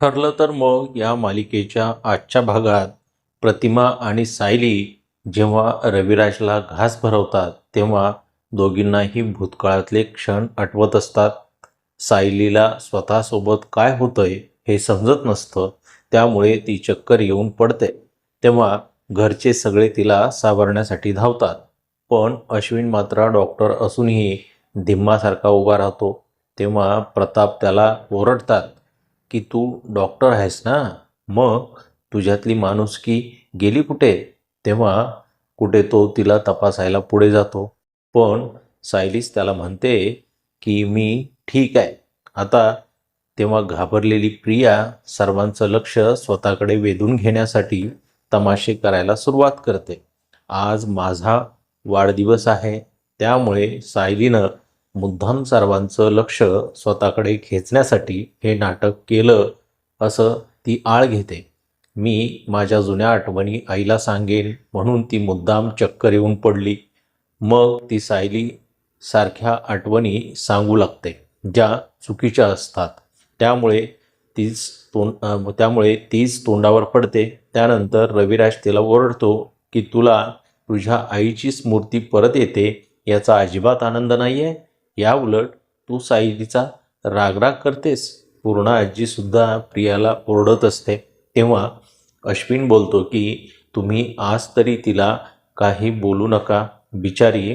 ठरलं तर मग या मालिकेच्या आजच्या भागात प्रतिमा आणि सायली जेव्हा रविराजला घास भरवतात तेव्हा दोघींनाही भूतकाळातले क्षण आठवत असतात. सायलीला स्वतःसोबत काय होतंय हे समजत नसतं त्यामुळे ती चक्कर येऊन पडते. तेव्हा घरचे सगळे तिला सावरण्यासाठी धावतात. पण अश्विन मात्र डॉक्टर असूनही धिम्मासारखा उभा राहतो. तेव्हा प्रताप त्याला ओरडतात. की तू डॉक्टर आहेस ना? मग तुझ्यातली माणुसकी गेली कुठे? तेव्हा कुठे तो तिला तपासायला पुढे जातो. पण सायलीस त्याला म्हणते की मी ठीक आहे. आता तेव्हा घाबरलेली प्रिया सर्वांचं लक्ष स्वतःकडे वेधून घेण्यासाठी तमाशे करायला सुरुवात करते. आज माझा वाढदिवस आहे. त्यामुळे सायलीनं मुद्दाम सर्वांचं लक्ष स्वतःकडे खेचण्यासाठी हे नाटक केलं असं ती आळ घेते. मी माझ्या जुन्या आठवणी आईला सांगेन म्हणून ती मुद्दाम चक्कर येऊन पडली. मग ती सायली सारख्या आठवणी सांगू लागते ज्या चुकीच्या असतात. त्यामुळे तीच तोंड त्यामुळे तीच तोंडावर पडते. त्यानंतर रविराज तिला ओरडतो की तुला तुझ्या आईची स्मृती परत येते याचा अजिबात आनंद नाही आहे या उलट तू सायलीचा रागराग करतेस. पूर्ण आजीसुद्धा प्रियाला ओरडत असते. तेव्हा अश्विन बोलतो की तुम्ही आज तरी तिला काही बोलू नका. बिचारी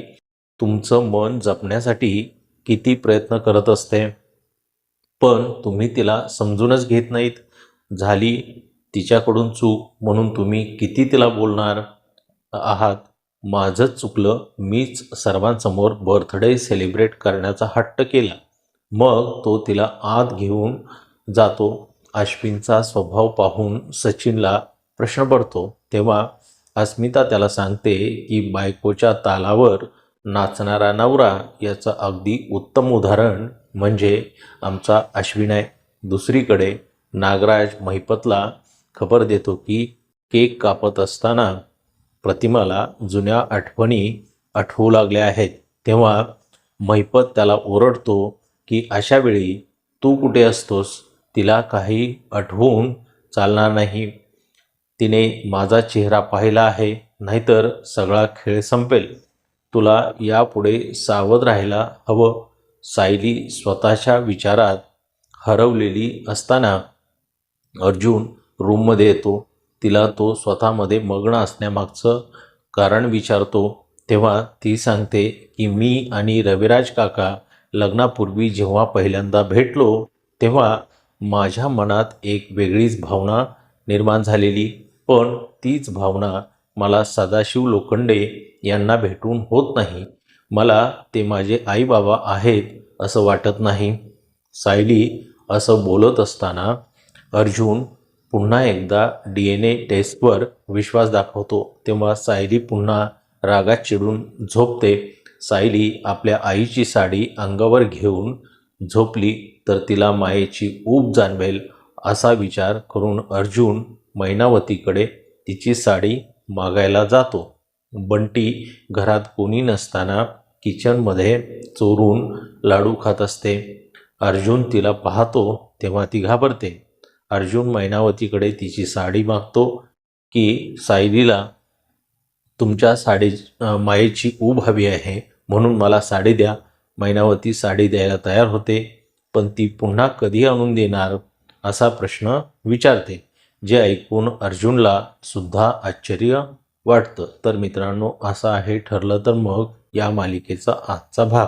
तुमचं मन जपण्यासाठी किती प्रयत्न करत असते. पण तुम्ही तिला समजूनच घेत नाहीत. झाली तिच्याकडून चूक म्हणून तुम्ही किती तिला बोलणार आहात? माझंच चुकलं मीच सर्वांसमोर बर्थडे सेलिब्रेट करण्याचा हट्ट केला. मग तो तिला आत घेऊन जातो. अश्विनचा स्वभाव पाहून सचिनला प्रश्न पडतो. तेव्हा अस्मिता त्याला सांगते की बायकोच्या तालावर नाचणारा नवरा याचं अगदी उत्तम उदाहरण म्हणजे आमचा अश्विन आहे. दुसरीकडे नागराज महिपतला खबर देतो की केक कापत असताना प्रतिमाला जुन्या आठवणी आठवू लागल्या आहेत. तेव्हा महिपत त्याला ओरडतो की अशा वेळी तू कुठे असतोस? तिला काही आठवून चालणार नाही. तिने माझा चेहरा पाहिला आहे नाहीतर सगळा खेळ संपेल. तुला यापुढे सावध राहायला हवं. सायली स्वतःच्या विचारात हरवलेली असताना अर्जुन रूममध्ये येतो. तिला तो स्वतःमध्ये मग्न असण्यामागचं कारण विचारतो तेव्हा ती सांगते की मी आणि रविराज काका लग्नापूर्वी जेव्हा पहिल्यांदा भेटलो तेव्हा माझ्या मनात एक वेगळीच भावना निर्माण झालेली. पण तीच भावना मला सदाशिव लोखंडे यांना भेटून होत नाही. मला ते माझे आई बाबा आहेत असं वाटत नाही. सायली असं बोलत असताना अर्जुन पुन्हा एकदा डी एन ए टेस्टवर विश्वास दाखवतो तेव्हा सायली पुन्हा रागात चिडून झोपते. सायली आपल्या आईची साडी अंगावर घेऊन झोपली तर तिला मायेची ऊब जाणवेल असा विचार करून अर्जुन मैनावतीकडे तिची साडी मागायला जातो. बंटी घरात कोणी नसताना किचनमध्ये चोरून लाडू खात असते. अर्जुन तिला पाहतो तेव्हा ती घाबरते. अर्जुन मैनावतीकडे तिची साडी मागतो की सायलीला तुमच्या साडी मायेची ऊब हवी आहे म्हणून मला साडी द्या. मैनावती साडी द्यायला तयार होते पण ती पुन्हा कधी आणून देणार असा प्रश्न विचारते जे ऐकून अर्जुनला सुद्धा आश्चर्य वाटतं. तर मित्रांनो असं आहे ठरलं तर मग या मालिकेचा आजचा भाग.